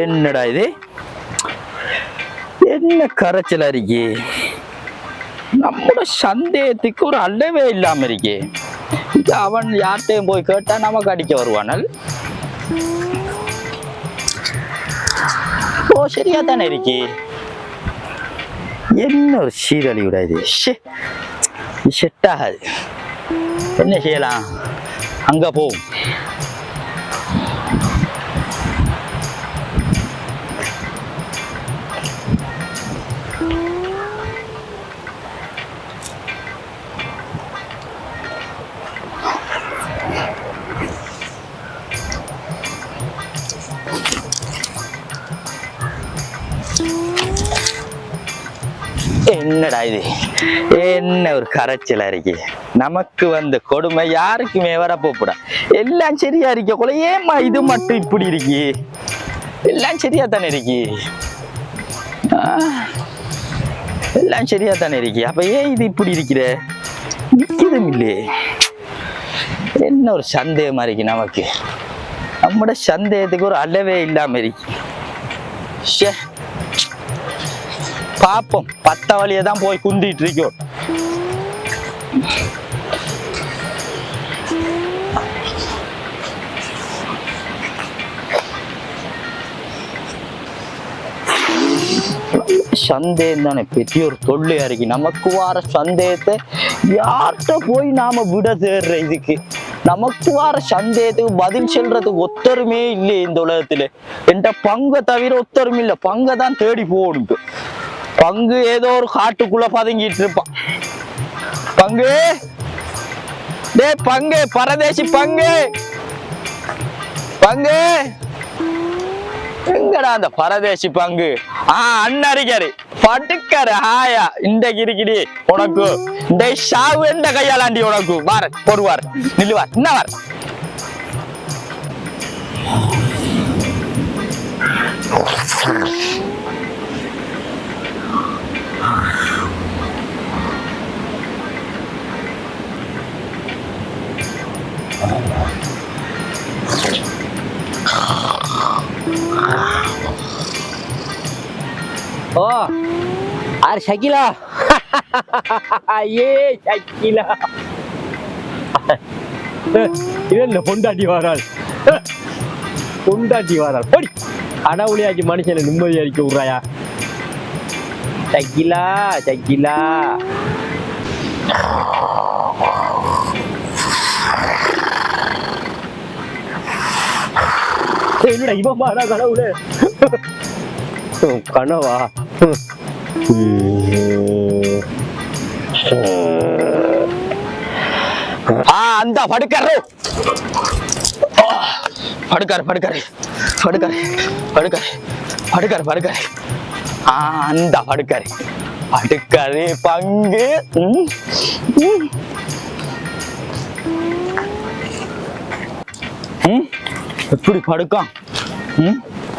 என்னடா இது? என்ன கரைச்சல் இருக்கு? நம்மளோட சந்தேகத்துக்கு ஒரு அல்லவே இல்லாம இருக்கே. அவன் யார்கிட்டயும் போய் கேட்டா நமக்கு அடிக்க வருவானல்? ஓ சரியா தானே இருக்கே. என்ன ஒரு சீரழிவுடா இது? செட் ஆகாது. என்ன செய்யலாம்? அங்க போவோம் இது என்ன ஒரு கரைச்சலா இருக்கு நமக்கு வந்த கொடுமை யாருக்குமே வர போப்படா எல்லாம் சரியா இருக்க கூட ஏமா இது மட்டும் இப்படி இருக்கு? எல்லாம் சரியா தானே இருக்கு? எல்லாம் சரியா தானே இருக்கு. அப்ப ஏன் இது இப்படி இருக்கிற? நிக்கிறதும் இல்லையே என்ன ஒரு சந்தேகமா இருக்கு நமக்கு? நம்மட சந்தேகத்துக்கு ஒரு அளவே இல்லாம இருக்கு. பார்ப்போம் பாப்போம். பத்த வழியை தான் போய் குந்திட்டு இருக்கோம் சந்தேகம் தானே பெரிய ஒரு தொல்லையா இருக்கு நமக்கு வார சந்தேகத்தை யார்கிட்ட போய் நாம விட தேடுற இதுக்கு? நமக்கு வார சந்தேகத்துக்கு பதில் சொல்றதுக்கு ஒத்தருமே இல்லையே இந்த உலகத்துல. என்ற பங்கை தவிர ஒத்தரும் இல்லை பங்கை தான் தேடி போகணும். பங்கு ஏதோ ஒரு காட்டுக்குள்ள பதுங்கிட்டு இருப்பான். பங்கு? டேய் பங்கு பரதேசி பங்கு. பங்கு? எங்கடா அந்த பரதேசி பங்கு? ஆ அண்ணறிக்காரு படுக்காரு ஆயா. இந்த கிரிக்கிடி உனக்கு. இந்த ஷாவு எந்த கையாலாண்டி உனக்கு. வார பொறுவார் நில்லுவார். என்ன வார். யார்? ஷகிலா? ஏ ஷகிலா. இல்ல பொண்டாட்டி வாரால் பொண்டாட்டி வாரால் போடி. அடாவுளியாக்கி மனுஷனை நிம்மதி அடிக்க விடுறாயா? ஷகிலா ஷகிலா. என்னடா இவன் பாடா கடவுளே? கனவா? அந்த படுக்காரு. படுக்காரு படுக்காரு படுக்காரு படுக்காரு படுக்காரு படுக்காரு. அந்த படுக்காரு. படுக்காரு பங்கு. எப்படி படுக்கான்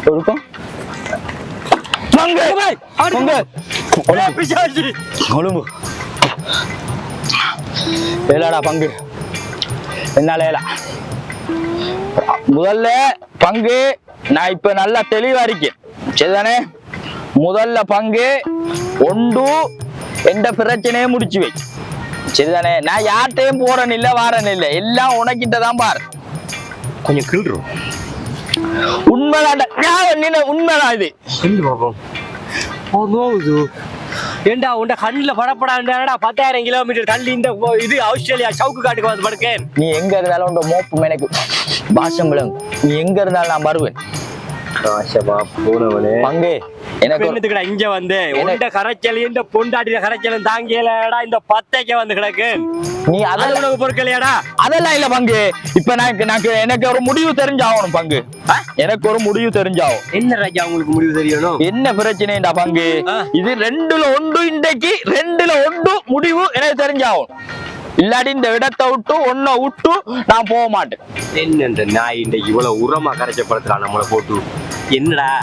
படுக்கான் பங்கு. பங்கு. கொழும்பு. ஏலாடா பங்கு. என்னால ஏலா. முதல்ல பங்கு. நான் இப்ப நல்லா தெளிவா இருக்கேன். சரிதானே? முதல்ல பங்கு. ஒன்று. எந்த பிரச்சனையும் முடிச்சு வை. சரிதானே? நான் யார்கிட்டயும் போறேன் இல்ல வாரன் இல்ல. எல்லாம் உனக்கிட்ட தான் பாரு. கொஞ்சம் கிள்றோம் உண்மைதான் உண்மைதான் இது. நோவுது ஏண்டா உண்ட கண்ணுல படப்படாண்டா பத்தாயிரம் கிலோமீட்டர் தள்ளி இந்த இது ஆஸ்திரேலியா சவுக்கு காட்டுக்கு வந்து படுக்கேன்? நீ எங்க இருந்தாலும் உண்ட மோப்பு எனக்கு பாஷம் நீ எங்க இருந்தாலும் நான் வருவேன். போனவனே பங்கு. எனக்கு இங்க வந்து? உண்ட கரைச்சல் இந்த பொண்டாட்டிய கரைச்சலும் தாங்கியலடா இந்த பத்தைக்கு வந்து கிடக்கு. நீ அது அதெல்லாம் உனக்கு பொருட்களையாடா அதெல்லாம் இல்ல பங்கு. இப்ப நான் எனக்கு எனக்கு ஒரு முடிவு தெரிஞ்சாகணும் பங்கு? எனக்கு ஒரு முடிவு தெரிஞ்சாகும் என்ன ராஜா உங்களுக்கு முடிவு தெரியணும்? என்ன பிரச்சனைடா பங்கு. இது ரெண்டுல ஒன்று இன்றைக்கு ரெண்டுல ஒன்று முடிவு எனக்கு தெரிஞ்சாகும் இல்லாட்டி இந்த இடத்தை விட்டு ஒன்ன விட்டு நான் போக மாட்டேன். என்ன இந்த நாய் இந்த இவ்வளவு உரமா கரைச்சப்படுத்துறா நம்மளை போட்டு என்னடா?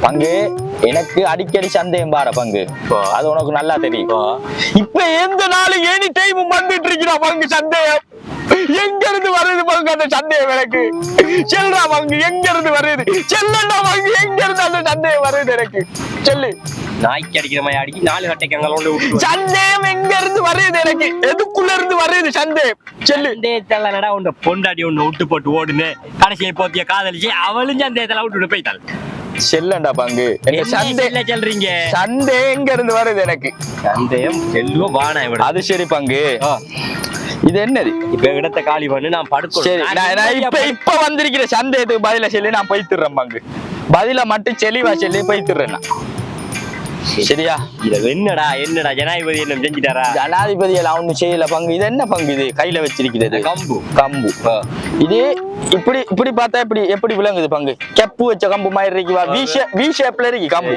பங்கு எனக்கு அடிக்கடி சந்தேகம் பாரு பங்கு. அது உனக்கு நல்லா தெரியும். இப்ப எந்த நாளும் ஏனி டைம் வந்துட்டு இருக்கிறா பங்கு சந்தேகம். எங்க இருந்து வருது பங்கு அந்த சந்தேகம் எனக்கு? செல்றா பங்கு எங்க இருந்து வருது? செல்லண்டா பங்கு எங்க இருந்து வருது எனக்கு? சொல்லு. நாய்க்கு அடிக்கிற மாதிரி அடிக்கி நாலு கட்டைக்கு அங்கே விட்டு சந்தேகம் எங்க இருந்து வருது எனக்கு? எதுக்குள்ள இருந்து வருது சந்தேகம் சொல்லு சந்தேகத்தல்லடா உன்னை பொண்டாடி ஒண்ணு விட்டு போட்டு ஓடுன்னு கடைசியை போத்திய காதலிச்சு அவளும் சந்தேகத்தெல்லாம் விட்டுட்டு போய்த்தாள் செல்லண்டா பங்கு. சந்தே சொல்ல சொல்றீங்க? சந்தேகம் எங்க இருந்து வருது எனக்கு? சந்தேகம் செல்வம் வானா அது சரி பங்கு. இது என்னது? இப்ப இடத்த காலி பண்ணு நான் படுக்கணும் இப்ப இப்ப வந்திருக்கிற சந்தேகத்துக்கு பதில சொல்லி நான் போய்த்துறேன் பங்கு. பதில மட்டும் தெளிவா சொல்லி போய்த்துறேன் நான். சரியா? இத என்னடா என்னடா ஜனாதிபதி என்ன செஞ்சிட்டாரா ஜனாதிபதி ஒண்ணும் செய்யல. பங்கு இது என்ன பங்கு இது? கையில வச்சிருக்கிறது. கம்பு. கம்பு. இது இப்படி இப்படி பார்த்தா இப்படி எப்படி விளங்குது பங்கு? கெப்பு வச்ச கம்பு மாதிரி இருக்கு வா. ஷேப்ல இருக்கு கம்பு.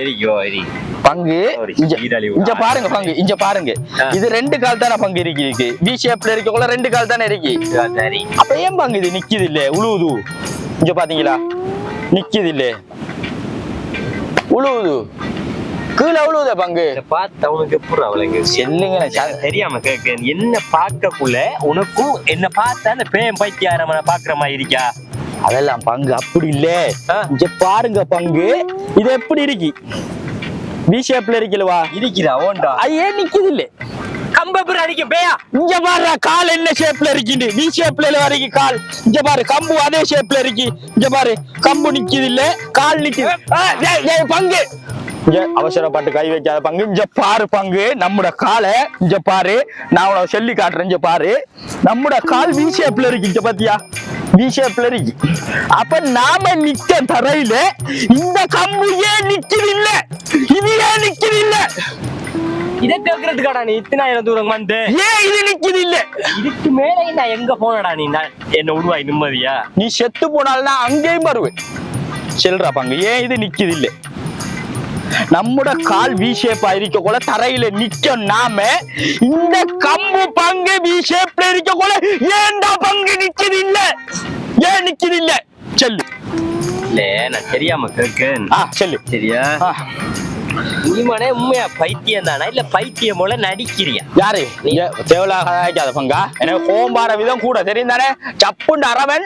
பங்கு இங்க பாருங்க பங்கு இங்க பாருங்க. இது ரெண்டு கால் தானே பங்கு இருக்கு இருக்கு. வி ஷேப்ல இருக்கக்குள்ள ரெண்டு கால் தானே இருக்கு. அப்ப ஏன் பங்கு இது நிக்குது இல்ல உழுவுது. இங்க பாத்தீங்களா? நிக்குது இல்ல உழுவுது. கீழே உழுவுதே பங்கு. பார்த்து அவனுக்கு எப்படி அவளுங்க செல்லுங்க தெரியாம கேட்க என்ன பார்க்கக்குள்ள உனக்கும் என்ன பார்த்தா அந்த பேம் பைத்தியாரமான பாக்குற மாதிரி இருக்கா? அதெல்லாம் பங்கு அப்படி இல்ல. இங்க பாருங்க பங்கு. இது எப்படி இருக்கு? வி ஷேப்ல இருக்குல்லவா இருக்கிறா ஓண்டா? ஐயே நிக்குது இல்ல கம்பபுரம் அடிக்க பேயா? இங்க பாரு கால் என்ன ஷேப்ல இருக்குது வி ஷேப்ல வரைக்கும் கால். இங்க பாரு கம்பு அதே ஷேப்ல இருக்கு. இங்க பாரு கம்பு நிக்குது. இல்ல கால் நிக்குது பங்கு. அவசரப்பட்டு கை வைக்காத பங்கு. இங்க பாரு பங்கு. நம்முட காலை இங்க பாரு. நான் உனக்கு சொல்லி காட்டுறேன். இங்க பாரு. நம்முட கால் வி ஷேப்ல இருக்கு. இங்க பாத்தியா? வி ஷேப்ல இருக்கு. அப்ப நாம நிக்க தரையில இந்த கம்பு ஏன் நிக்குது இல்ல இது ஏன் நிக்குது இல்ல இதை கேட்கறதுக்காடா நீ? இத்தனாயிரம் தூரம் வந்து. ஏன் இது நிக்குது இல்ல இதுக்கு மேலே நான் எங்க போனடா நீ? என்ன உருவாய் நிம்மதியா? நீ செத்து போனால்னா அங்கேயும் வருவேன். செல்றா பங்கு. ஏன் இது நிக்குது இல்ல நம்முட கால் வி ஷேப்பா இருக்க கூட தரையில நிக்க நாம இந்த கம்பு பங்கு வி ஷேப்ல இருக்க கூட ஏன்டா பங்கு நிக்குது இல்ல? ஏன் நிக்குது இல்ல? செல்லு. இல்ல நான் தெரியாம கேட்கேன். ஆ செல்லு. சரியா? ஆ, நீ மனே உண்மையா பைத்தியம் தானா? இல்ல பைத்தியம் போல நடிக்கிறியா? யாரு? தேவலாக ஆயிக்காத பங்கா? எனக்கு கோம்பார விதம் கூட தெரியும் தானே? சப்புண்டு அரவன்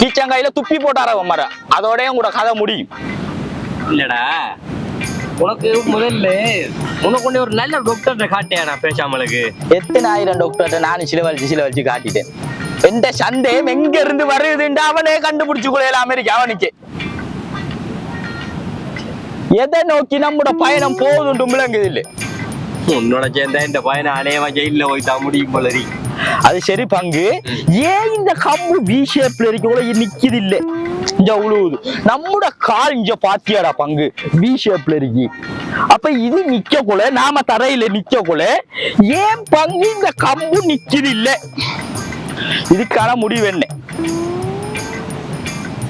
கீச்சங்காயில துப்பி போட்ட அரவன் மர அதோடயும் கூட கதை முடியும். இல்லடா. உனக்கு முதல்ல உனக்கு கொண்டு ஒரு நல்ல டாக்டர் காட்டியா நான் பேசாமலுக்கு? எத்தனை ஆயிரம் டாக்டர்கிட்ட நானும் சில வலிச்சு சில வலிச்சு காட்டிட்டேன். எந்த சந்தேகம் எங்க இருந்து வருதுன்னு அவனே கண்டுபிடிச்சு கொள்ளையில அமெரிக்கா அவனுக்கு. எதை நோக்கி நம்முட பயணம் போகுதுண்டு விளங்குது இல்லை. உன்னோட சேர்ந்தா இந்த பையனை அலையவா ஜெயில போய் தான் முடியும் போலரி அது சரி பங்கு. ஏன் இந்த கம்பு வி ஷேப்ல இருக்க? கூட நிக்குது இல்ல. இங்க உழுவுது. நம்மட கால் இங்க பாத்தியாடா பங்கு? பி ஷேப்ல இருக்கு. அப்ப இது நிக்க கூட நாம தரையில நிக்க கூட ஏன் பங்கு இந்த கம்பு நிக்குது இல்ல? இதுக்கான முடிவு என்ன?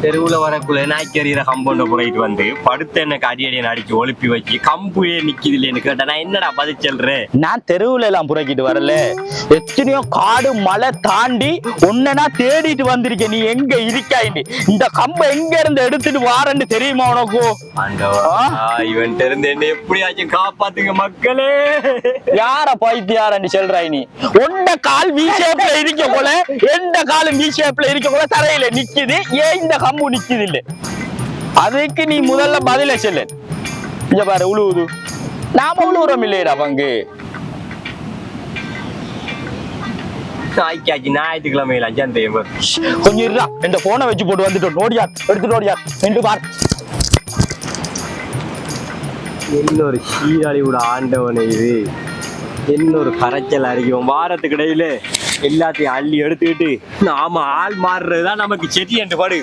தெருவுல வரக்குள்ள நாய்க்கறிகிற கம்பவுண்ட புறையிட்டு வந்து படுத்த எனக்கு அடி அடியை அடிச்சு ஒழுப்பி வச்சு கம்பு ஏன் நிக்குது இல்லைன்னு கேட்டா நான் என்னடா பதில் சொல்றேன் நான் தெருவுல எல்லாம் புறக்கிட்டு வரல. எத்தனையோ காடு மலை தாண்டி உன்னை நான் தேடிட்டு வந்திருக்கேன். நீ எங்க இருக்காயின்னு இந்த கம்பை எங்க இருந்து எடுத்துட்டு வாரன்னு தெரியுமா உனக்கு? இவன் இருந்து என்ன எப்படியாச்சும் காப்பாத்துங்க மக்களே. யார பைத்தியாரன்னு சொல்றாய் நீ உண்ட கால் வி ஷேப்ல இருக்க போல எந்த காலும் வி ஷேப்ல இருக்க போல தரையில நிக்குது. ஏன் இந்த கம்பு நிக்குது இல்ல அதுக்கு நீ முதல்ல பதில சொல்லு. இங்க பாரு உழுவுது. நாம உழுவுறோம் இல்லையடா பங்கு. ஞாயிற்றுக்கிழமையில அஞ்சாம் தேதி கொஞ்சம் இருடா. இந்த போனை வச்சு போட்டு வந்துட்டோம் நோடியா எடுத்துட்டு நோடியா நின்று பார். இன்னொரு சீராளியோட ஆண்டவனை இது. இன்னொரு கரைச்சல் அறிக்கும் வாரத்துக்கு இடையில. எல்லாத்தையும் அள்ளி எடுத்துக்கிட்டு நாம ஆள் மாறுறதுதான் நமக்கு செடி என்று படு.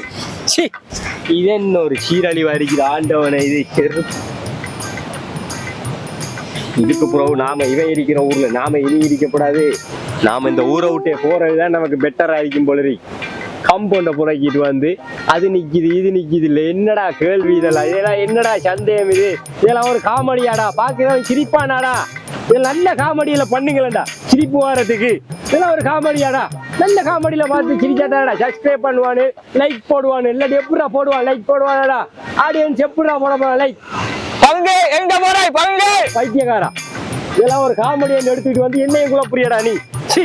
சி இது இன்னொரு சீரழிவு அடிக்கிற ஆண்டவனை இது இதுக்கு பிறகு நாம இவன் இருக்கிற ஊர்ல நாம இனி இருக்கப்படாது நாம இந்த ஊரை விட்டே போறதுதான் நமக்கு பெட்டரா இருக்கும் போல கம்பவுண்டை புறக்கிட்டு வந்து அது நிக்குது இது நிக்குது இல்லை என்னடா கேள்வி இதெல்லாம்? இதெல்லாம் என்னடா சந்தேகம் இது? இதெல்லாம் ஒரு காமெடியாடா பாக்குறவன் சிரிப்பானாடா? இதெல்லாம் நல்ல காமெடியில பண்ணுங்களேன்டா சிரிப்பு வாரத்துக்கு. இதெல்லாம் ஒரு காமெடியாடா நல்ல காமெடியில பார்த்து சிரிச்சாடாடா சப்ஸ்கிரைப் பண்ணுவானு லைக் போடுவானு இல்லாட்டி எப்படா போடுவான்? லைக் போடுவானடா. ஆடியன்ஸ் எப்படா போட போறான்? லைக் பங்கு எங்க போறாய் பங்கு? பைத்தியக்காரா. இதெல்லாம் ஒரு காமெடியை எடுத்துக்கிட்டு வந்து என்னையும் குழப்பறியடா நீ. சி.